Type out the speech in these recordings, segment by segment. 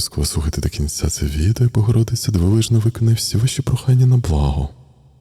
Обов'язково слухайте до кінця це відео, і Богородиця дивовижно виконає всі ваші прохання на благо.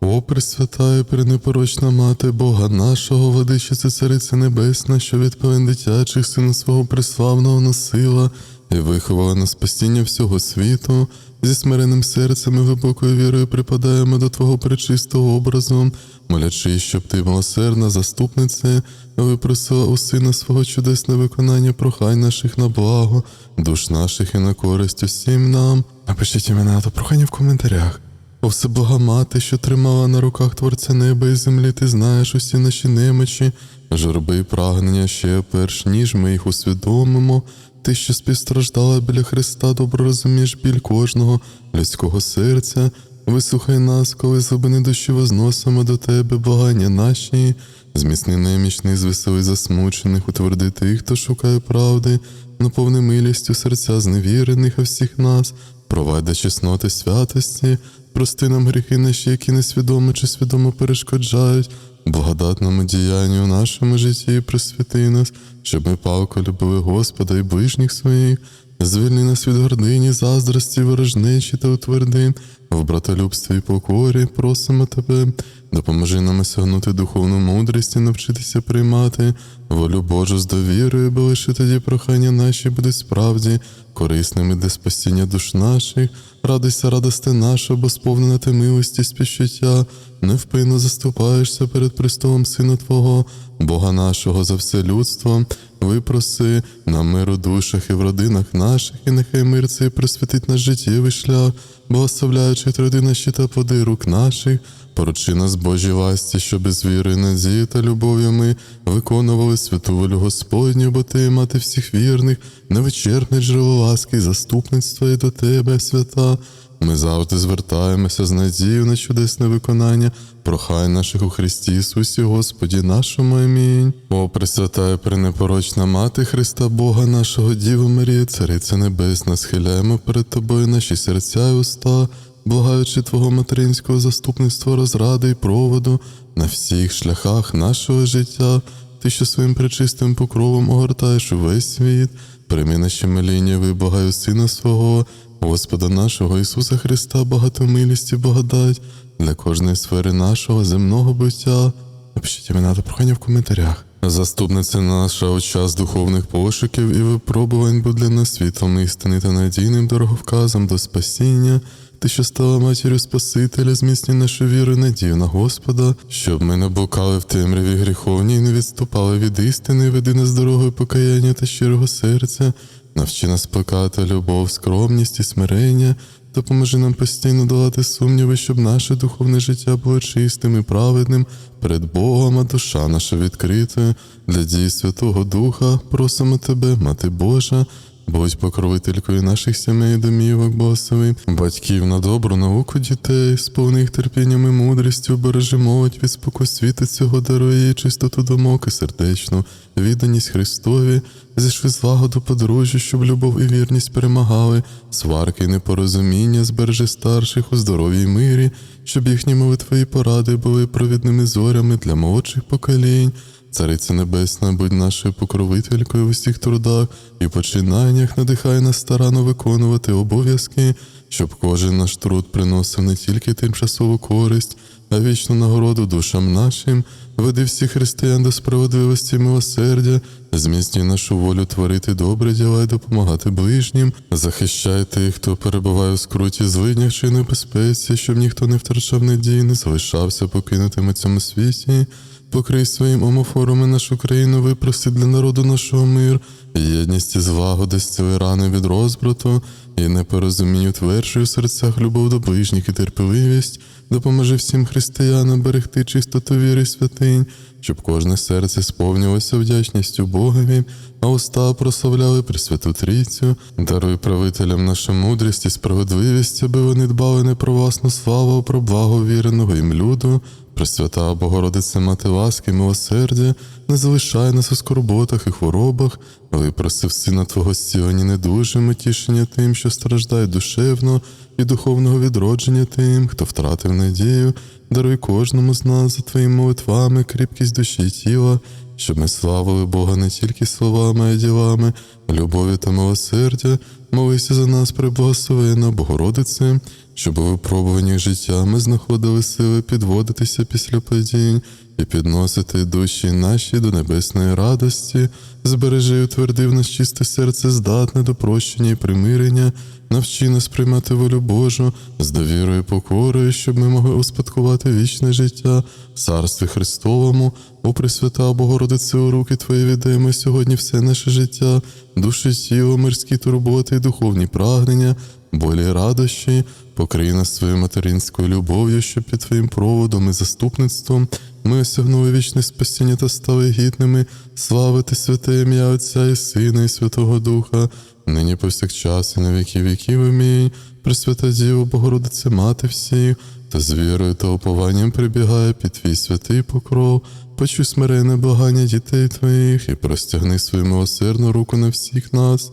О, присвята і пренепорочна мати Бога нашого, владичиця Цариця Небесна, що від пелен дитячих сина свого преславного носила і виховала на спасіння всього світу, зі смиренним серцем і глибокою вірою припадаємо до Твого пречистого образу, молячи, щоб ти, милосердна заступниця, випросила у сина свого чудесне виконання прохань наших на благо, душ наших і на користь усім нам. Напишіть імена та прохання в коментарях. О всеблага мати, що тримала на руках Творця неба і землі, ти знаєш усі наші немочі, журби і прагнення ще перш ніж ми їх усвідомимо. Ти, що співстраждала біля Христа, добре розумієш біль кожного людського серця. Вислухай нас, коли з глибини душі возносимо до тебе благання наші, зміцни немічний, звесели засмучених, утверди тих, хто шукає правди, наповни милістю серця зневірених, а всіх нас, провадь до чесноти святості, прости нам гріхи наші, які несвідомо чи свідомо перешкоджають, благодатному діянню в нашому житті і просвіти нас, щоб ми палко любили Господа і ближніх своїх, звільни нас від гордині, заздрості, ворожнечі та утверди, в братолюбстві і покорі просимо тебе, допоможи нам осягнути духовну мудрість і навчитися приймати волю Божу з довірою, бо лише тоді прохання наші будуть справді корисними для спасіння душ наших, радуйся, радости наша, бо сповнена ти милості, співчуття, невпинно заступаєшся перед престолом Сина Твого, Бога нашого за все людство, випроси на мир у душах і в родинах наших, і нехай мир цей просвітить наш життєвий шлях, благословляючи труди наші та плоди рук наших, поручи нас Божій ласті, що без віри, надії та любов'ю ми виконували святу волю Господню, бо ти, мати всіх вірних, невичерпне джерело ласки заступництва і до тебе, свята. Ми завжди звертаємося з надією на чудесне виконання, прохай наших у Христі Ісусі, Господі нашому. Амінь. О, Пресвята пренепорочна Мати Христа Бога нашого Діва Марія, Цариця Небесна, схиляємо перед Тобою наші серця і уста, благаючи Твого материнського заступництва, розради і проводу на всіх шляхах нашого життя. Ти, що своїм пречистим покровом огортаєш увесь світ, прийми наші моління, вибагаю Сина свого, Господа нашого Ісуса Христа, багато милісті, благодать для кожної сфери нашого земного буття. Напишіть імена та прохання в коментарях. Заступниця наша у час духовних пошуків і випробувань будь для нас світлом істини та надійним дороговказом до спасіння. Ти, що стала матір'ю Спасителя, зміцні нашу віру надію на Господа, щоб ми не блукали в темряві гріховній і не відступали від істини, веди нас дорогою покаяння та щирого серця, навчи нас плекати любов, скромність і смирення, допоможи нам постійно долати сумніви, щоб наше духовне життя було чистим і праведним перед Богом, а душа наша відкрита. Для дії Святого Духа просимо тебе, Мати Божа. Будь покровителькою наших сімей, домівок, благослови, батьків на добру науку дітей, сповни їх терпінням і мудрістю, бережи молодь від спокусвіти цього дарує чистоту думок і сердечну, відданість Христові, зійшли злагоду подружжя, щоб любов і вірність перемагали, сварки і непорозуміння, збережи старших у здоров'ї й мирі, щоб їхні молитви і поради були провідними зорями для молодших поколінь. Цариця Небесна, будь нашою покровителькою в усіх трудах і починаннях, надихай нас старано виконувати обов'язки, щоб кожен наш труд приносив не тільки тимчасову користь, а вічну нагороду душам нашим, веди всіх християн до справедливості і милосердя, зміцнюй нашу волю творити добре діла і допомагати ближнім, захищай тих, хто перебуває у скруті, злиднях чи небезпеці, щоб ніхто не втрачав надії, не залишався покинутим цьому світі. Покрий своїм омофорами нашу країну, випроси для народу нашого мир, єдність і злагоди, зціли рани від розбрату, і непорозумінь утверджуй у серцях любов до ближніх і терпеливість, допоможи всім християнам берегти чистоту віри святинь, щоб кожне серце сповнювалося вдячністю Богові, а уста прославляли Пресвяту Трійцю, даруй правителям нашу мудрість і справедливість, аби вони дбали не про власну славу, а про благо віреного їм люду. Пресвята Богородице, мати ласки, милосердя, не залишай нас у скорботах і хворобах, випросив сина Твого зцілення недужим, і тішення тим, що страждає душевно, і духовного відродження тим, хто втратив надію, даруй кожному з нас за Твоїми молитвами, кріпкість душі і тіла, щоб ми славили Бога не тільки словами, а й ділами, любові та милосердя, молися за нас, преблагословена Богородице, щоб у випробуваннях життя ми знаходили сили підводитися після падінь і підносити душі наші до небесної радості, збережи і утверди в нас чисте серце, здатне до прощення і примирення, навчи нас приймати волю Божу з довірою і покорою, щоб ми могли успадкувати вічне життя в Царстві Христовому, о Пресвята Богородице, у руки Твої віддаємо сьогодні все наше життя, душі, тіло, мирські турботи духовні прагнення, болі радощі, покрий нас своєю материнською любов'ю, щоб під Твоїм проводом і заступництвом ми осягнули вічне спасіння та стали гідними славити святе ім'я Отця і Сина, і Святого Духа, нині повсякчас і на віки віків. Амінь. Пресвята Діво, Богородице, Мати всіх, та з вірою та упованням прибігає під твій святий покров, почуй смирене благання дітей твоїх і простягни свою милосердну руку на всіх нас.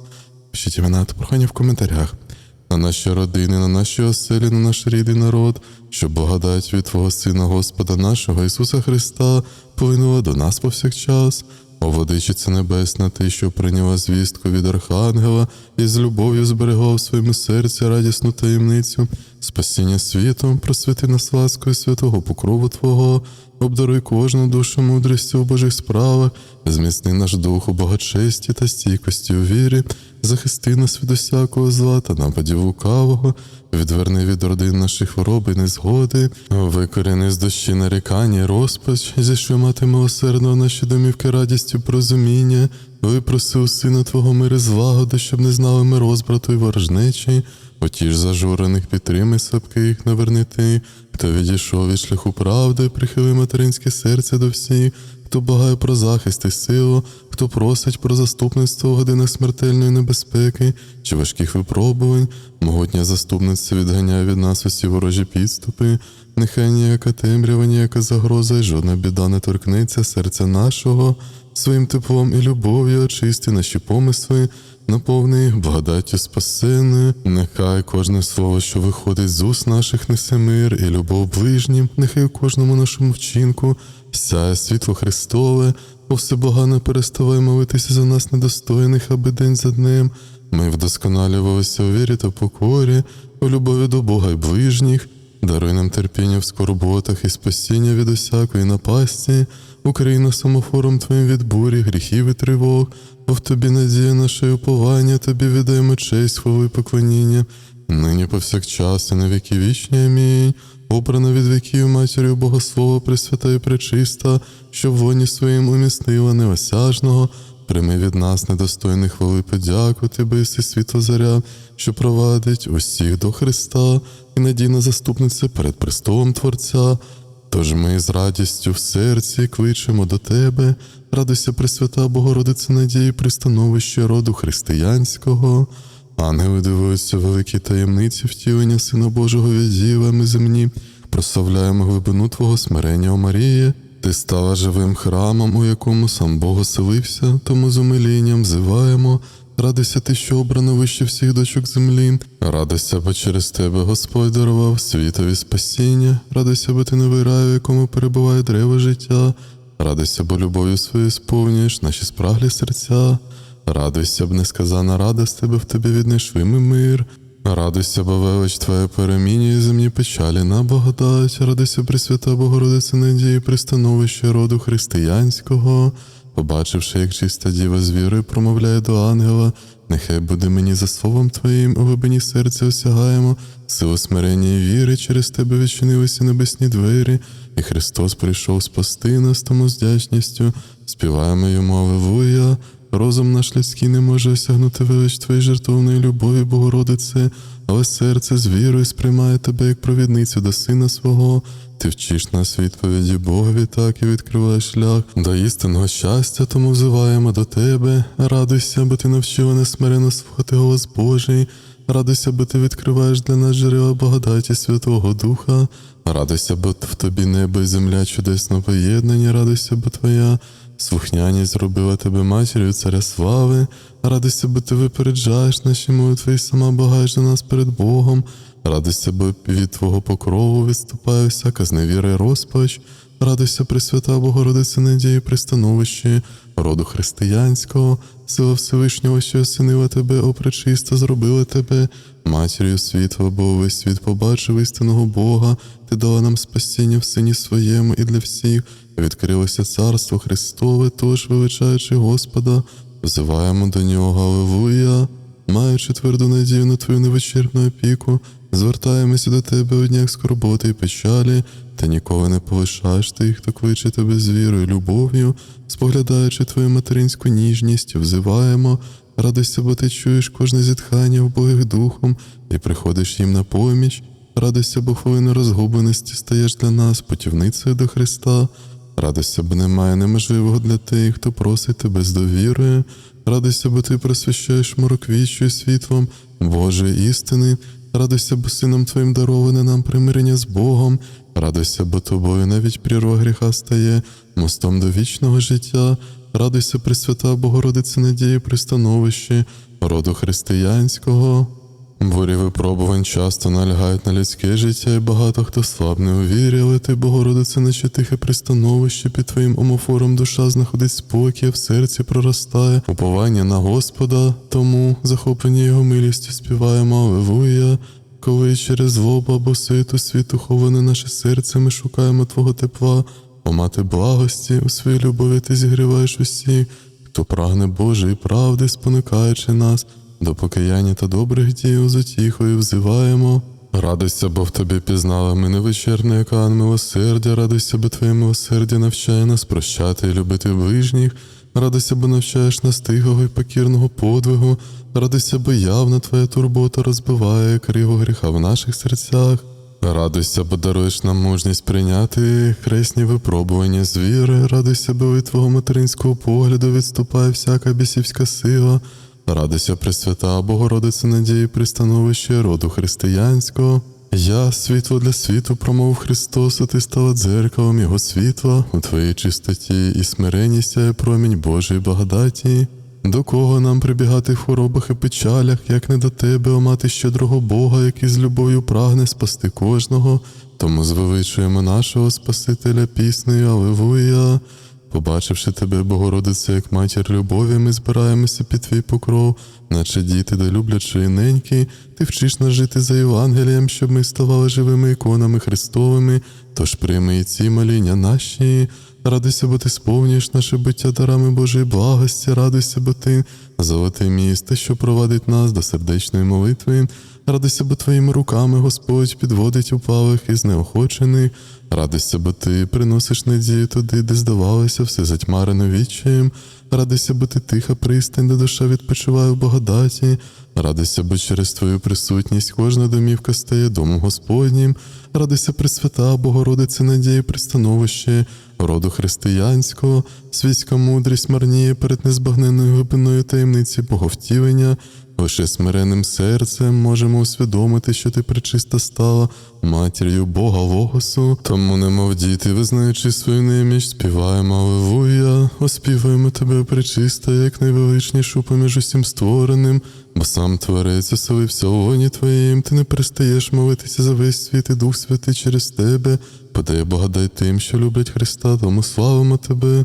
Пишіть імена та прохання в коментарях. На наші родини, на наші оселі, на наш рідний народ, що благодать від Твого Сина Господа нашого Ісуса Христа плинула до нас повсякчас. О, небесна, ти, що прийняла звістку від Архангела і з любов'ю зберегла в своєму серці радісну таємницю, спасіння світу, просвіти нас ласкою святого покрову Твого, обдаруй кожну душу мудрістю у Божих справах, зміцни наш дух у благочесті та стійкості у вірі, захисти нас від усякого зла та нападів лукавого, відверни від родин наших хвороб і незгоди, викоріни з дощі нарікання, розпач, зійшли мати милосердного наші домівки радістю прозуміння, випроси у сина Твого мири злагоди, щоб не знали ми розбрату і ворожнечі, потіж зажурених підтримай слабких, наверни ти, хто відійшов від шляху правди, прихили материнське серце до всіх, хто благає про захист і силу, хто просить про заступництво в годинах смертельної небезпеки чи важких випробувань, могутня заступниця відганяє від нас усі ворожі підступи, нехай ніяка темрява, ніяка загроза і жодна біда не торкнеться серця нашого, своїм теплом і любов'ю очисти наші помисли, наповни їх благодаттю спасенною, нехай кожне слово, що виходить з уст наших, несе мир і любов ближнім, нехай у кожному нашому вчинку сяє світло Христове, о всебога не переставай молитися за нас недостойних, аби день за днем ми вдосконалювалися у вірі та покорі, у любові до Бога й ближніх, даруй нам терпіння в скорботах і спасіння від усякої напасті, укрий нас самофором Твоїм від бурі, гріхів і тривог, бо в Тобі надія наше уповання, Тобі віддаємо честь, хвалу і поклоніння, нині повсякчас і на віки вічні. Амінь. Обрана від віків матір'ю Богослова, Пресвята і Пречиста, що в воні своїм уміснила неосяжного, прийми від нас недостойних хвали подяку, Тебе єси світло що провадить усіх до Христа і надійна заступниця перед престолом Творця. Тож ми з радістю в серці кличемо до Тебе, радуйся, Пресвята Богородице надії, пристановище роду християнського. Ангели дивуються великі таємниці втілення Сина Божого від ми земні, прославляємо глибину Твого смирення, о Марії. Ти стала живим храмом, у якому сам Бог оселився, тому з умилінням взиваємо. Радуйся ти, що обрано вище всіх дочок землі. Радуйся, бо через тебе Господь дарував світові спасіння. Радуйся, бо ти новий рай, у якому перебуває древо життя. Радуйся, бо любов'ю своєю сповнюєш наші спраглі серця. Радуйся б несказана рада з тебе в тобі віднайшли ми мир. Радуйся, бо велич Твоя перемінює земні печалі на благодать. Радуйся, Пресвята Богородице надії, пристановище роду християнського. Побачивши, як чиста діва з вірою промовляє до ангела, нехай буде мені за словом Твоїм, у глибині серця осягаємо, силу смирення і віри, через тебе відчинилися небесні двері, і Христос прийшов спасти нас, тому з вдячністю співаємо йому Аллилуйя. Розум наш людський не може осягнути велич Твоєї жертовної любові, Богородице, але серце з вірою сприймає тебе як провідницю до сина свого. Ти вчиш нас відповіді Богові, так і відкриваєш шлях до істинного щастя, тому взиваємо до тебе. Радуйся, бо ти навчила нас смиренно слухати голос Божий. Радуйся, бо ти відкриваєш для нас джерела благодаті Святого Духа. Радуйся, бо в тобі небо і земля чудесно поєднані, радуйся, бо твоя слухняність зробила тебе матір'ю царя слави. Радуйся, бо ти випереджаєш наші молитви і сама багаєш до нас перед Богом. Радуйся, бо від Твого покрову відступає всяка зневіра і розпач. Радуйся, Пресвята Богородице надії пристановищі, роду християнського, сила Всевишнього, що осінила тебе, опречисто зробила тебе, матір'ю світла, бо весь світ побачив істинного Бога, ти дала нам спасіння в сині своєму і для всіх. Відкрилося царство Христове, тож, величаючи Господа, взиваємо до нього, Аллилуйя. Маючи тверду надію на твою невичерпну опіку, звертаємося до тебе у днях скорботи і печалі, та ніколи не полишаєш тих, хто кличе тебе з вірою любов'ю, споглядаючи твою материнську ніжність, взиваємо, радуйся, бо ти чуєш кожне зітхання вбогих духом і приходиш їм на поміч. Радуйся, бо хвилини розгубленості стаєш для нас путівницею до Христа. Радуйся, бо немає неможливого для тих, хто просить тебе з довірою. Радуйся, бо ти просвящаєш мороквічою світлом Божої істини. Радуйся, бо сином твоїм дароване нам примирення з Богом. Радуйся, бо тобою навіть прірва гріха стає мостом до вічного життя. Радуйся, Пресвята Богородице надії пристановищі, роду християнського. Бурі випробувань часто налягають на людське життя, і багато хто слабне у вірі, але ти, Богородице, наче тихе пристановище, під твоїм омофором. Душа знаходить спокій, в серці проростає уповання на Господа, тому захоплені його милістю співаємо Аллилуйя. Коли через злобу або ситу світу ховане наше серце, ми шукаємо Твого тепла, о мати благості, у своїй любові ти зігріваєш усіх, хто прагне Божої правди, спонукаючи нас до покаяння та добрих дій з утіхою взиваємо. Радуйся, бо в тобі пізнала ми невичерпний океан милосердя, радуйся, бо твоє милосердя навчає нас прощати і любити ближніх. Радуйся, бо навчаєш нас тихого і покірного подвигу. Радуйся, бо явна твоя турбота розбиває криво гріха в наших серцях. Радуйся, бо даруєш нам мужність прийняти хресні випробування з віри. Радуйся, бо від твого материнського погляду відступає всяка бісівська сила. Радуйся, Пресвята, Богородице надії пристановище роду християнського. Я, світло для світу, промов Христос, а ти стала дзеркалом Його світла, у твоїй чистоті і смиренні сяє промінь Божої благодаті. До кого нам прибігати в хворобах і печалях, як не до тебе, о мати щедрого Бога, який з любов'ю прагне спасти кожного, тому звеличуємо нашого Спасителя піснею Аллилуйя. Побачивши тебе, Богородице, як матір любові, ми збираємося під твій покров, наче діти, де люблячої неньки, ти вчиш нас жити за Євангелієм, щоб ми ставали живими іконами Христовими, тож прийми і ці моління наші. Радуйся, бо ти сповнюєш наше биття дарами Божої благості, радуйся, бо ти золоте місто, що провадить нас до сердечної молитви. Радуйся, бо твоїми руками Господь підводить упалих і знеохочених. Радуйся, бо ти приносиш надію туди, де здавалося, все затьмарено відчаєм. Радуйся, бо ти тиха пристань, де душа відпочиває в благодаті. Радуйся, бо через твою присутність кожна домівка стає домом Господнім. Радуйся, Пресвята, Богородице надії пристановище, роду християнського, світська мудрість марніє перед незбагненною глибиною таємниці Боговтілення. Лише смиренним серцем можемо усвідомити, що ти причиста стала матір'ю Бога Логосу. Тому, немов діти, визнаючи свою неміч, співаємо Аллилуйя, оспіваємо тебе, причиста, як найвеличнішу поміж усім створеним, бо сам Творець оселився у лоні Твоїм, ти не перестаєш молитися за весь світ і Дух Святий через тебе, подай благодай тим, що люблять Христа, тому славимо тебе.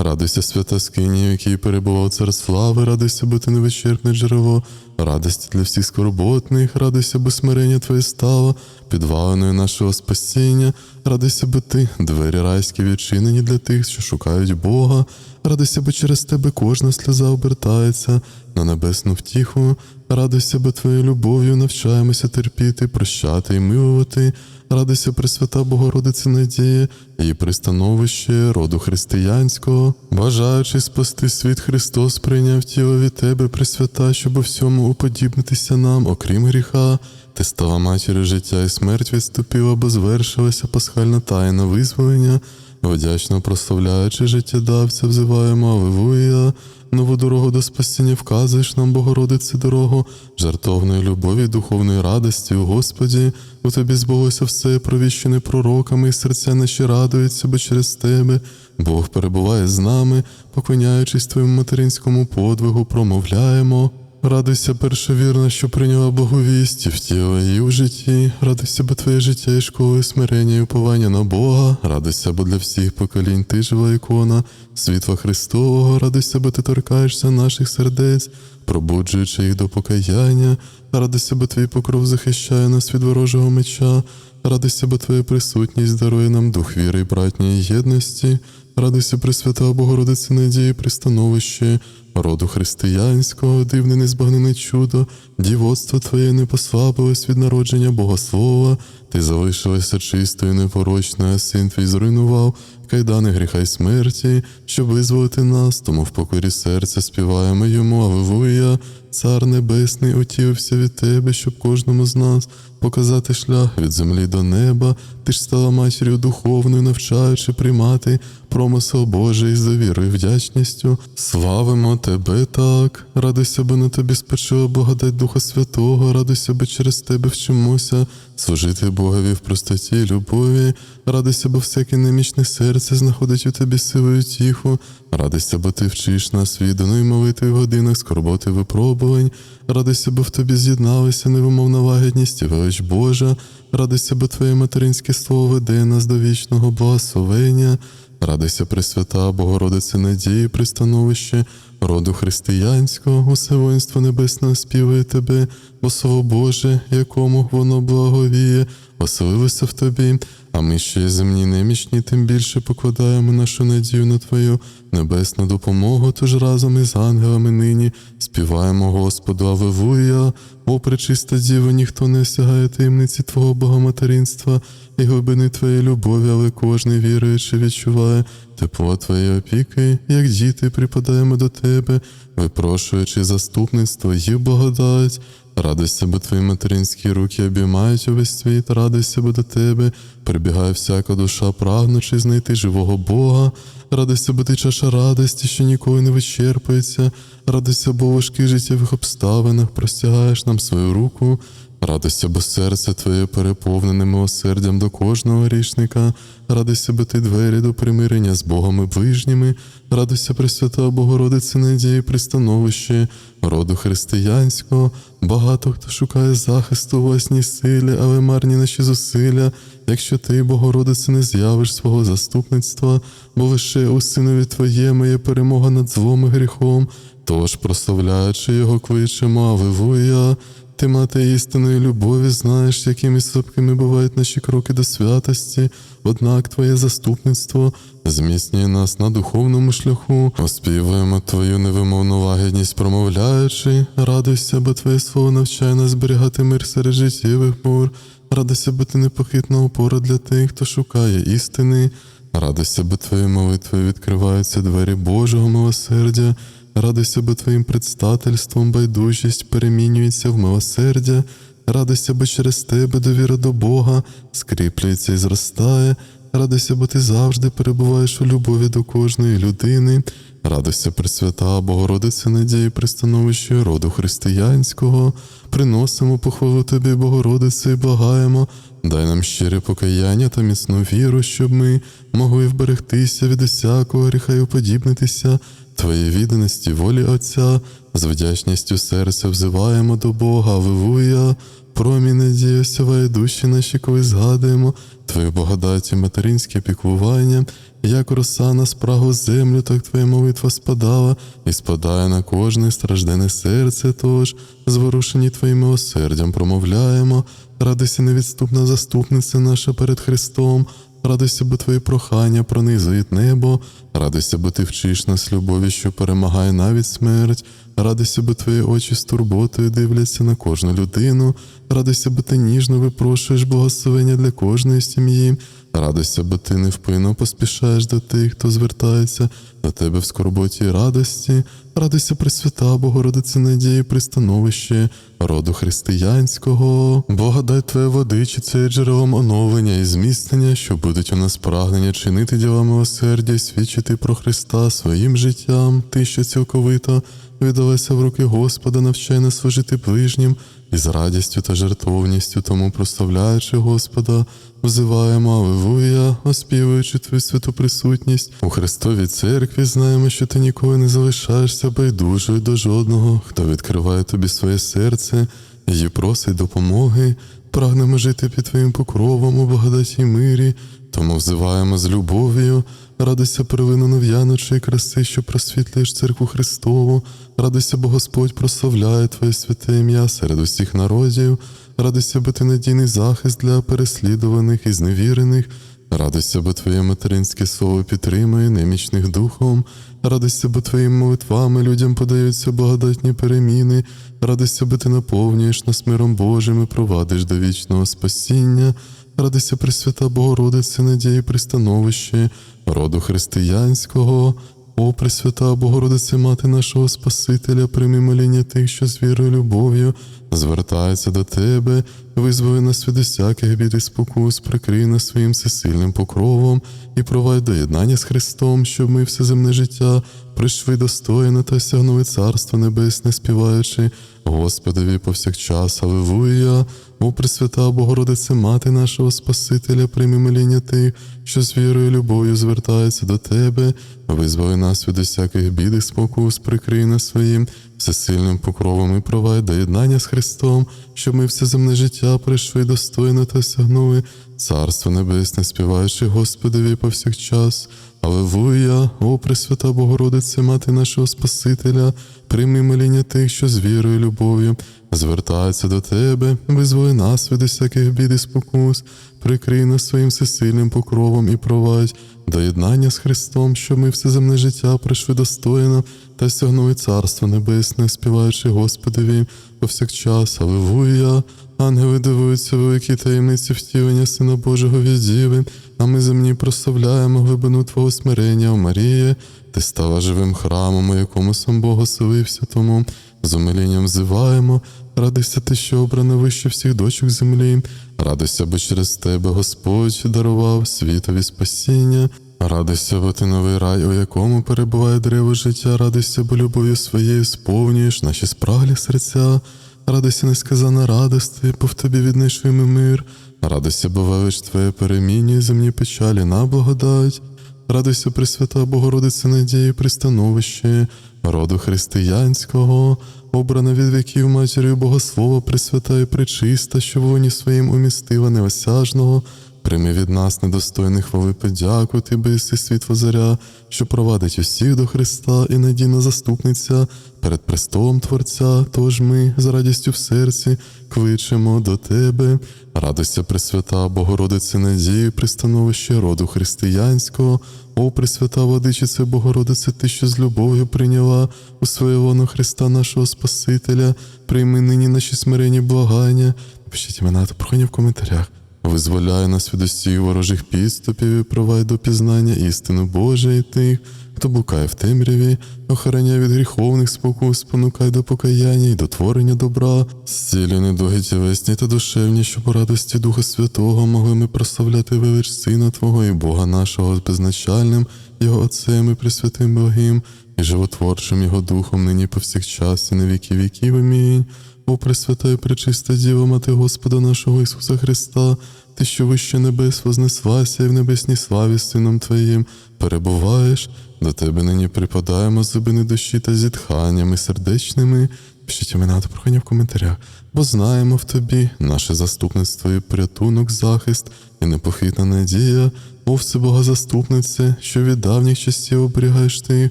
Радуйся, свята скині, в якій перебував цар слави, радуйся, бо ти невичерпне джерело, радості для всіх скорботних, радуйся, бо смирення Твоє стало, підваленою нашого спасіння, радуйся, бо ти, двері райські відчинені для тих, що шукають Бога, радуйся, бо через тебе кожна сльоза обертається на небесну втіху, радуйся, бо твоєю любов'ю навчаємося терпіти, прощати і милувати. Радуйся, Пресвята Богородиці Надія, і пристановище роду християнського, бажаючи спасти світ Христос, прийняв тіло від тебе, Пресвята, щоб у всьому уподібнитися нам, окрім гріха. Ти стала матір'ю життя і смерть відступила, бо звершилася пасхальна тайна визволення. Вдячно прославляючи життєдавця, взиваємо Аллилуйя. Нову дорогу до спасіння вказуєш нам, Богородице, дорогу, жартовної любові, духовної радості у Господі. У тобі збулося все, провіщене пророками, і серця наші радуються, бо через тебе Бог перебуває з нами, поклоняючись твоєму материнському подвигу, промовляємо. Радуйся, першовірна, що прийняла благовість і втіла її у житті. Радуйся, бо твоє життя і школи, смирення і уповання на Бога. Радуйся, бо для всіх поколінь ти жива ікона, світла Христового, радуйся, бо ти торкаєшся наших сердець, пробуджуючи їх до покаяння. Радуйся, бо твій покров захищає нас від ворожого меча. Радуйся, бо твоя присутність дарує нам дух віри і братньої єдності. Радуйся, Пресвята Богородиці надії, пристановище, роду християнського, дивне незбагнене чудо, дівоцтво Твоє не послабилось від народження Богослова, ти залишилася чистою, непорочною, а син твій зруйнував кайдани гріха й смерті, щоб визволити нас, тому в покорі серця співаємо йому, Аллилуйя, Цар Небесний утівся від тебе, щоб кожному з нас показати шлях від землі до неба. Ти ж стала матір'ю духовною, навчаючи приймати промисел Божий з довірою і вдячністю. Славимо тебе так, радуйся, бо на тобі спочила благодать Духа Святого, радуйся, бо через тебе вчимося служити Богові в простоті любові. Радуйся, бо всяке немічне серце знаходить у тобі силу і тіху. Радуйся, бо ти вчиш нас відданої молитви в годинах скорботи випробувань. Радуйся, бо в тобі з'єдналися невимовна лагідність і велич Божа. Радуйся, бо твоє материнське слово веде нас до вічного благословення. Радуйся, Пресвята, Богородице надії, пристановище, роду християнського, усе воїнство небесне співає тебе, бо слово Боже, якому воно благовіє, оселилося в тобі. А ми ще земні немічні, тим більше покладаємо нашу надію на Твою небесну допомогу, тож разом із ангелами нині співаємо Господу Аллилуйя. О, пречиста Діво, ніхто не осягає таємниці Твого Богоматеринства і глибини Твоєї любові, але кожний віруючи відчуває тепло Твоєї опіки, як діти припадаємо до Тебе, випрошуючи заступництво і благодать. Радуйся, бо твої материнські руки обіймають увесь світ, радуйся, бо до тебе прибігає всяка душа, прагнучи знайти живого Бога. Радуйся, бо ти чаша радості, що ніколи не вичерпується. Радуйся, бо важких життєвих обставинах простягаєш нам свою руку. Радуйся, бо серце твоє переповнене милосердям до кожного грішника. Радуйся, бо ти двері до примирення з Богом ближніми. Радуйся, Пресвята Богородице надії, пристановище, роду християнського. Багато хто шукає захисту у власній силі, але марні наші зусилля, якщо ти, Богородице, не з'явиш свого заступництва, бо лише у синові Твоєму є перемога над злом і гріхом. Тож, прославляючи його, кличемо, Аллилуйя. Ти, мати істинної любові, знаєш, якими слабкими бувають наші кроки до святості, однак Твоє заступництво зміцнює нас на духовному шляху, оспівуємо Твою невимовну лагідність, промовляючи, радуйся, бо Твоє слово навчає нас зберігати мир серед життєвих бур, радуйся, бо ти непохитна опора для тих, хто шукає істини, радуйся, бо Твої молитви відкриваються двері Божого милосердя. Радуйся, бо твоїм предстательством байдужість перемінюється в милосердя. Радуйся, бо через тебе довіра до Бога скріплюється і зростає. Радуйся, бо ти завжди перебуваєш у любові до кожної людини. Радуйся, Пресвята, Богородиця надії, пристановище роду християнського. Приносимо похвалу тобі, Богородице, і благаємо. Дай нам щире покаяння та міцну віру, щоб ми могли вберегтися від усякого гріха і уподібнитися Твоїй відданості волі Отця, з вдячністю серця взиваємо до Бога, Аллилуйя. Промінь надії осяває душі наші, коли згадуємо Твою благодаті, материнське піклування, як роса на спрагу землю, так Твоя молитва спадала і спадає на кожне страждене серце. Тож, зворушені Твоїм милосердям, промовляємо, радуйся невідступна заступниця наша перед Христом. Радуйся, бо твої прохання пронизують небо, Радуйся, бо ти вчиш нас любові, що перемагає навіть смерть. Радуйся, бо твої очі з турботою дивляться на кожну людину. Радуйся, бо ти ніжно випрошуєш благословення для кожної сім'ї. Радуйся, бо ти невпинно поспішаєш до тих, хто звертається до тебе в скорботі радості. Радуйся, Пресвята, Богородице надії, пристановище роду християнського. Бога дай Твоє водичице джерелом оновлення і зміцнення, що будуть у нас прагнення чинити діла милосердя і свідчити про Христа своїм життям, ти, що цілковито віддалася в руки Господа, навчай нас служити ближнім і з радістю та жертовністю, тому прославляючи Господа, взиваємо Аллилуйя, оспівуючи Твою святу присутність у Христовій церкві, знаємо, що ти ніколи не залишаєшся байдужою до жодного, хто відкриває тобі своє серце і просить допомоги. Прагнемо жити під Твоїм покровом у благодаті мирі, тому взиваємо з любов'ю. Радуйся, первину нев'яночої краси, що просвітлюєш церкву Христову. Радуйся, бо Господь прославляє Твоє святе ім'я серед усіх народів. Радуйся, бо ти надійний захист для переслідуваних і зневірених. Радуйся, бо Твоє материнське слово підтримує немічних духом. Радуйся, бо Твоїми молитвами людям подаються благодатні переміни. Радуйся, бо ти наповнюєш нас миром Божим і провадиш до вічного спасіння. Радуйся, Пресвята Богородице, надії пристановище, роду християнського. О, Пресвята Богородице, Мати нашого Спасителя, прийми моління тих, що з вірою любов'ю звертаються до Тебе, визволи нас від усяких бід і спокус, прикрий нас своїм всесильним покровом і провадь до єднання з Христом, щоб ми все земне життя прийшли достойно та осягнули Царство Небесне, співаючи Господові повсякчас, Аллилуйя. О, Пресвята Богородице, Мати нашого Спасителя, прийми моління тих, що з вірою і любов'ю звертаються до Тебе, визволи нас від усяких бід і спокус, прикрий нас своїм всесильним покровом і провай до єднання з Христом, щоб ми все земне життя прийшли достойно та осягнули Царство Небесне, співаючи Господові повсякчас. Аллилуйя, о Пресвята Богородице, Мати нашого Спасителя, прийми моління тих, що з вірою і любов'ю звертаються до Тебе, визволи нас від усяких бід і спокус, прикрий нас своїм всесильним покровом і провадь до єднання з Христом, щоб ми все земне життя прийшли достойно та сягнули Царство Небесне, співаючи Господові повсякчас. Аллилуйя. Ангели дивуються великі таємниці втілення Сина Божого від Діви, а ми земні прославляємо глибину Твого смирення, о Маріє. Ти стала живим храмом, у якому сам Бог оселився, тому з умилінням взиваємо. Радуйся ти, що обрана вище всіх дочок землі. Радуйся, бо через тебе Господь дарував світові спасіння. Радуйся, бо ти новий рай, у якому перебуває дерево життя. Радуйся, бо любов'ю своєю сповнюєш наші спраглі серця. Радуйся, несказана радость, бо в тобі віднайшли ми мир. Радуйся, бо велич Твоє перемінює земні печалі на благодать. Радуйся, Пресвята Богородице надії, пристановище, роду християнського, обрана від віків матір'ю Богослова, Пресвята і пречиста, що воні своїм умістила неосяжного. Прийми від нас недостойних хвали подяку, ти биси світло заря, що провадить усіх до Христа і надійна заступниця перед престолом Творця. Тож ми з радістю в серці кличемо до Тебе. Радуйся, Пресвята, Богородице надії, пристановище роду християнського. О, Пресвята Владичице Богородице, ти, що з любов'ю прийняла у своє воно Христа нашого Спасителя, прийми нині наші смирені благання. Пишіть імена та прохання в коментарях. Визволяй нас від усіх ворожих підступів і провай до пізнання істину Божа і тих, хто букає в темряві, охороняй від гріховних спокус, спонукай до покаяння і до творення добра, зцілі недуги тілесні та душевні, що по радості Духа Святого могли ми прославляти велич Сина Твого і Бога нашого безначальним, Його Отцем і Пресвятим Богим, і животворчим Його Духом нині повсякчас і на віки віків. Амінь. О, Пресвята і пречиста Діва, Мати Господа нашого Ісуса Христа, Ти, що вище небес вознеслася і в небесній славі Сином Твоїм. Перебуваєш, до Тебе нині припадаємо з глибини душі та зітханнями сердечними. Пишіть імена та прохання в коментарях, бо знаємо в тобі наше заступництво і порятунок, захист і непохитна надія, о всебога заступнице, що від давніх часів оберігаєш ти,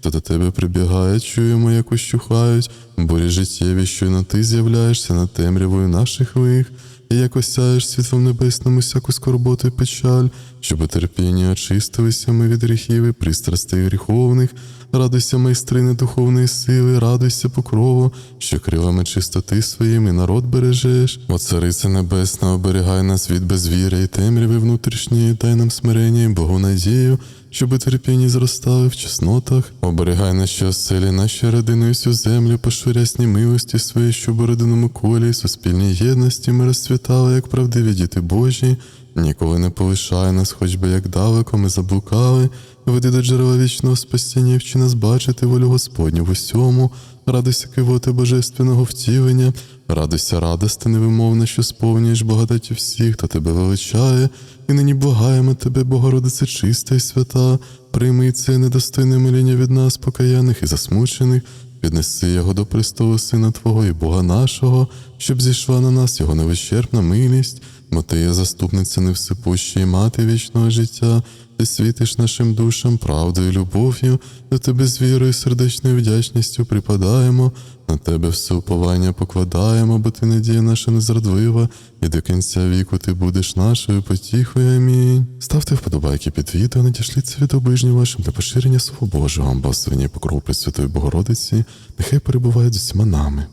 та до тебе прибігає, чуємо, як ущухають, бурі життєві, щойно ти з'являєшся над темрявою наших вих, і як осяєш світлом небесному всяку скорботу і печаль, щоб у терпінні очистилися ми від гріхів і пристрастей гріховних, радуйся, майстрине духовної сили, радуйся покрову, що крилами чистоти своїми народ бережеш. О, цариця небесна, оберігай нас від безвіря і темряви внутрішньої, дай нам смирення і Богу надію, щоб у терпінні зростали в чеснотах. Оберігай наші оселі, наші родини, всю землю, поширясні милості свої, щоб у родинному колі і суспільній єдності ми розцвітали, як правдиві діти Божі. Ніколи не полишай нас, хоч би як далеко ми заблукали, веди до джерела вічного спасіння, вчи нас бачити волю Господню в усьому, радуйся кивоти божественного втілення, радуйся радости невимовна, що сповнюєш благодаті всіх, хто тебе величає, і нині благаємо тебе, Богородице чиста і свята, прийми це недостойне моління від нас, покаяних і засмучених, Піднеси його до престолу Сина Твого і Бога нашого, щоб зійшла на нас його невичерпна милість, бо ти є заступниця невсипуща і мати вічного життя, ти світиш нашим душам правдою, любов'ю, до тебе з вірою і сердечною вдячністю припадаємо, на тебе все уповання покладаємо, бо ти надія наша незрадлива, і до кінця віку ти будеш нашою потіхою. Амінь. Ставте вподобайки під відео, надішліться від обижні вашим для поширення Слова Божого, благословення і покрову Пресвятої Богородиці, нехай перебувають з усіма нами.